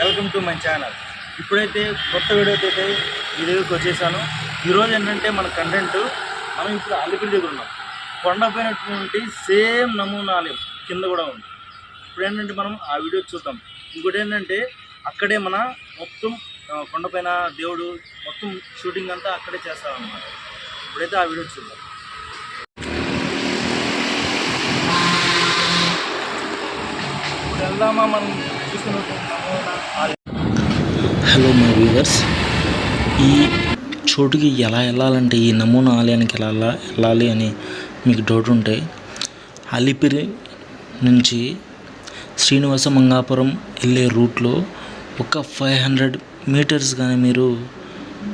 Welcome to my channel. ఇప్పుడైతే కొత్త వీడియోతో అయితే మీ దగ్గరికి వచ్చేసాను. ఈరోజు ఏంటంటే మన కంటెంట్ మనం ఇప్పుడు అల్లిపిరి దగ్గర ఉన్నాం. కొండపైనటువంటి సేమ్ నమూనా ఆలయం కింద కూడా ఉంది. ఇప్పుడు ఏంటంటే మనం ఆ వీడియో చూద్దాం. ఇంకోటి ఏంటంటే అక్కడే మన మొత్తం కొండపైన దేవుడు మొత్తం షూటింగ్ అంతా అక్కడే చేస్తామన్నమాట ఇప్పుడైతే ఆ వీడియో చూద్దాం. ఇప్పుడు వెళ్దామా మనం చూస్తున్నట్టు? హలో మై వ్యూవర్స్ ఈ చోటుకి ఎలా వెళ్ళాలంటే ఈ నమూనా ఆలయానికి ఎలా వెళ్ళాలి అని మీకు డౌట్ ఉంటే అలిపిరి నుంచి శ్రీనివాస మంగాపురం వెళ్ళే రూట్లో ఒక ఫైవ్ హండ్రెడ్ మీటర్స్ కానీ మీరు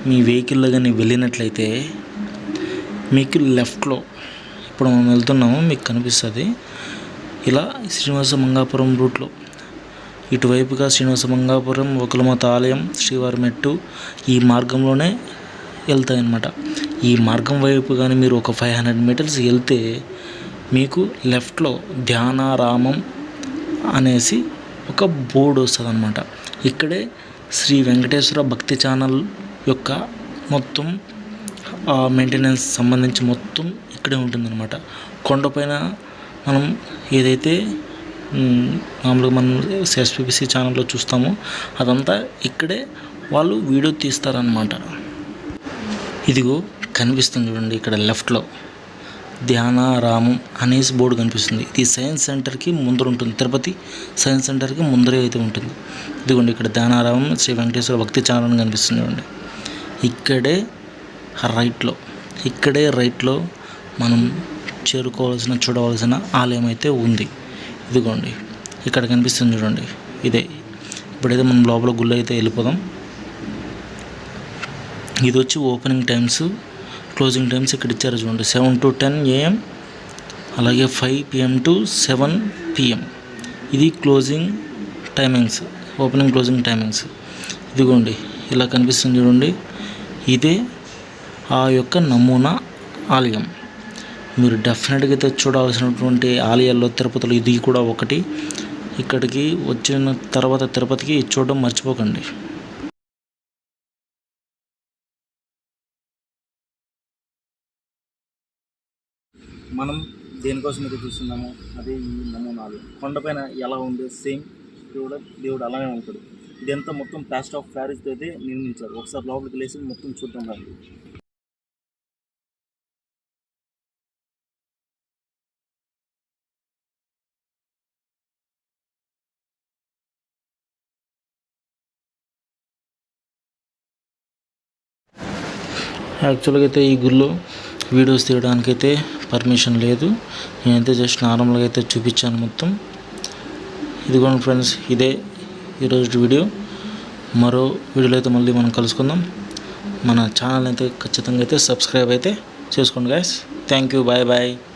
మీ వెహికల్లో కానీ వెళ్ళినట్లయితే మీకు లెఫ్ట్లో ఇప్పుడు మనం వెళ్తున్నాము మీకు కనిపిస్తుంది ఇలా శ్రీనివాస మంగాపురం రూట్లో. ఇటువైపుగా శ్రీనివాస మంగాపురం ఒకలమాత ఆలయం శ్రీవారి మెట్టు ఈ మార్గంలోనే వెళ్తాయి అన్నమాట ఈ మార్గం వైపు కానీ మీరు ఒక ఫైవ్ హండ్రెడ్ మీటర్స్ వెళ్తే మీకు లెఫ్ట్లో ధ్యానారామం అనేసి ఒక బోర్డు వస్తుంది అనమాట ఇక్కడే శ్రీ వెంకటేశ్వర భక్తి ఛానల్ యొక్క మొత్తం మెయింటెనెన్స్ సంబంధించి మొత్తం ఇక్కడే ఉంటుందన్నమాట. కొండపైన మనం ఏదైతే మామూలుగా మనం ఎస్పీబీసీ ఛానల్లో చూస్తాము. అదంతా ఇక్కడే వాళ్ళు వీడియో తీస్తారనమాట ఇదిగో కనిపిస్తుంది చూడండి ఇక్కడ లెఫ్ట్లో. ధ్యానారామం అనేసి బోర్డు కనిపిస్తుంది. ఇది సైన్స్ సెంటర్కి ముందర ఉంటుంది. తిరుపతి సైన్స్ సెంటర్కి ముందరే అయితే ఉంటుంది. ఇదిగోండి ఇక్కడ ధ్యానారామం శ్రీ వెంకటేశ్వర భక్తి ఛానల్ అని కనిపిస్తుంది చూడండి. ఇక్కడే రైట్లో ఇక్కడే రైట్లో మనం చేరుకోవాల్సిన చూడవలసిన ఆలయం అయితే ఉంది. ఇదిగోండి ఇక్కడ కనిపిస్తుంది చూడండి ఇదే. ఇప్పుడైతే మనం లోపల గుళ్ళు అయితే వెళ్ళిపోదాం. ఇది వచ్చి ఓపెనింగ్ టైమ్స్ క్లోజింగ్ టైమ్స్ ఇక్కడ ఇచ్చారు చూడండి సెవెన్ టు టెన్ ఏఎం అలాగే five PM to seven PM ఇది closing timings opening closing timings ఇదిగోండి ఇలా కనిపిస్తుంది చూడండి ఇదే ఆ యొక్క నమూనా ఆలయం. మీరు డెఫినెట్గా అయితే చూడాల్సినటువంటి ఆలయాల్లో తిరుపతిలో ఇది కూడా ఒకటి. ఇక్కడికి వచ్చిన తర్వాత తిరుపతికి చూడడం మర్చిపోకండి. మనం దేనికోసం ఇది చూస్తున్నాము అదే ఈ నమూనాలు. కొండపైన ఎలా ఉందో సేమ్ దేవుడు దేవుడు అలానే ఉంటాడు. ఇదంతా మొత్తం ప్లాస్టర్ ఆఫ్ ప్యారిస్తో అయితే నిర్మించారు. ఒకసారి లోపలికి వెళ్ళేసి మొత్తం చూద్దాం రండి. యాక్చువల్గా అయితే ఈ గుళ్ళో వీడియోస్ తీయడానికి అయితే పర్మిషన్ లేదు. నేనైతే జస్ట్ నార్మల్గా అయితే చూపించాను మొత్తం. ఇదిగోండి ఫ్రెండ్స్ ఇదే ఈరోజు వీడియో. మరో వీడియోలో అయితే మళ్ళీ మనం కలుసుకుందాం. మన ఛానల్ అయితే ఖచ్చితంగా అయితే సబ్స్క్రైబ్ అయితే చేసుకోండి guys thank you bye bye